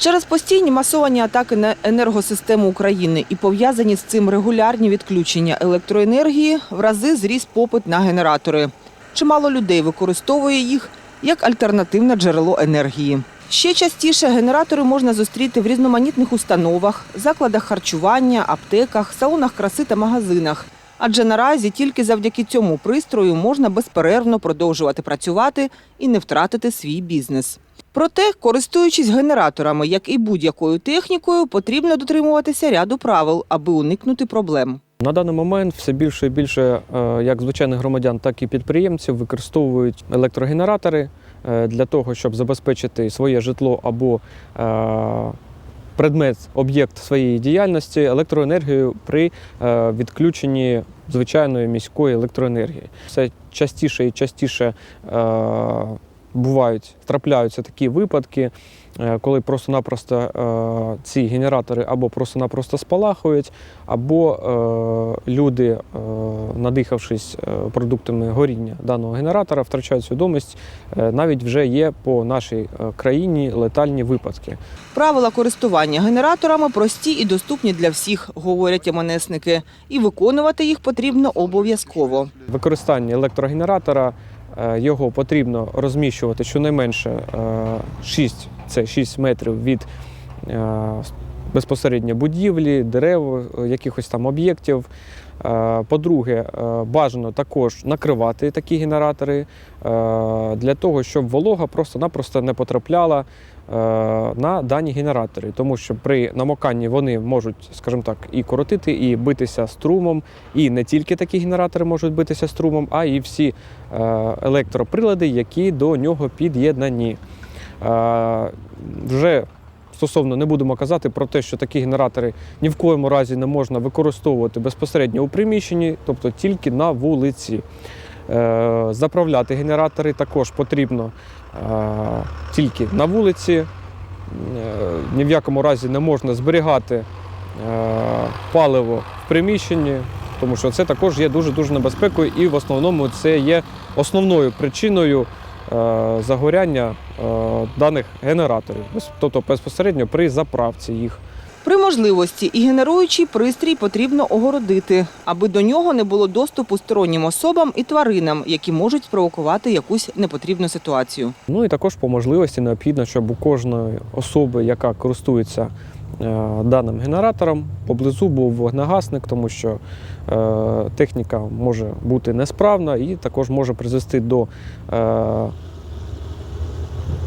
Через постійні масовані атаки на енергосистему України і пов'язані з цим регулярні відключення електроенергії в рази зріс попит на генератори. Чимало людей використовує їх як альтернативне джерело енергії. Ще частіше генератори можна зустріти в різноманітних установах, закладах харчування, аптеках, салонах краси та магазинах. Адже наразі тільки завдяки цьому пристрою можна безперервно продовжувати працювати і не втратити свій бізнес. Проте, користуючись генераторами, як і будь-якою технікою, потрібно дотримуватися ряду правил, аби уникнути проблем. На даний момент все більше і більше е, як звичайних громадян, так і підприємців використовують електрогенератори е, для того, щоб забезпечити своє житло або е, предмет, об'єкт своєї діяльності електроенергією при відключенні звичайної міської електроенергії. Все частіше і частіше бувають, трапляються такі випадки, е, коли просто-напросто е, ці генератори або просто-напросто спалахують, або е, люди, надихавшись продуктами горіння даного генератора, втрачають свідомість. Навіть вже є по нашій країні летальні випадки. Правила користування генераторами прості і доступні для всіх, говорять МНСники, і виконувати їх потрібно обов'язково. Використання електрогенератора його потрібно розміщувати щонайменше е, 6, це 6 метрів від е, безпосередньо будівлі, дерев, е, якихось там об'єктів. Е, По-друге, е, бажано також накривати такі генератори е, для того, щоб волога просто-напросто не потрапляла е, на дані генератори, тому що при намоканні вони можуть, скажімо так, і коротити, і битися струмом. І не тільки такі генератори можуть битися струмом, а і всі е, електроприлади, які до нього під'єднані. Е, Вже стосовно не будемо казати про те, що такі генератори ні в коєму разі не можна використовувати безпосередньо у приміщенні, тобто тільки на вулиці. Е, Заправляти генератори також потрібно е, тільки на вулиці. Е, Ні в якому разі не можна зберігати е, паливо в приміщенні, тому що це також є дуже-дуже небезпекою і в основному це є основною причиною е, загоряння даних генераторів, тобто безпосередньо при заправці їх. При можливості і генеруючий пристрій потрібно огородити, аби до нього не було доступу стороннім особам і тваринам, які можуть спровокувати якусь непотрібну ситуацію. Ну і також по можливості необхідно, щоб у кожної особи, яка користується е, даним генератором, поблизу був вогнегасник, тому що е, техніка може бути несправна і також може призвести до е,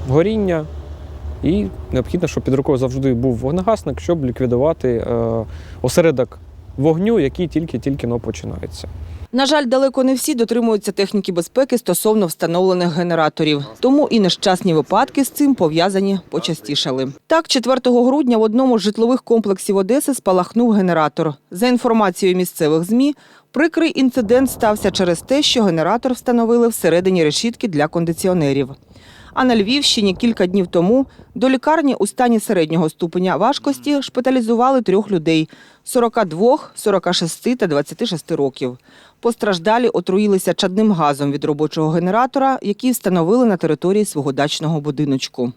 горіння. І необхідно, щоб під рукою завжди був вогнегасник, щоб ліквідувати е, осередок вогню, який тільки-тільки починається. На жаль, далеко не всі дотримуються техніки безпеки стосовно встановлених генераторів. Тому і нещасні випадки з цим пов'язані почастішали. Так, 4 грудня в одному з житлових комплексів Одеси спалахнув генератор. За інформацією місцевих ЗМІ, прикрий інцидент стався через те, що генератор встановили всередині решітки для кондиціонерів. А на Львівщині кілька днів тому до лікарні у стані середнього ступеня важкості шпиталізували трьох людей – 42, 46 та 26 років. Постраждалі отруїлися чадним газом від робочого генератора, який встановили на території свого дачного будиночку.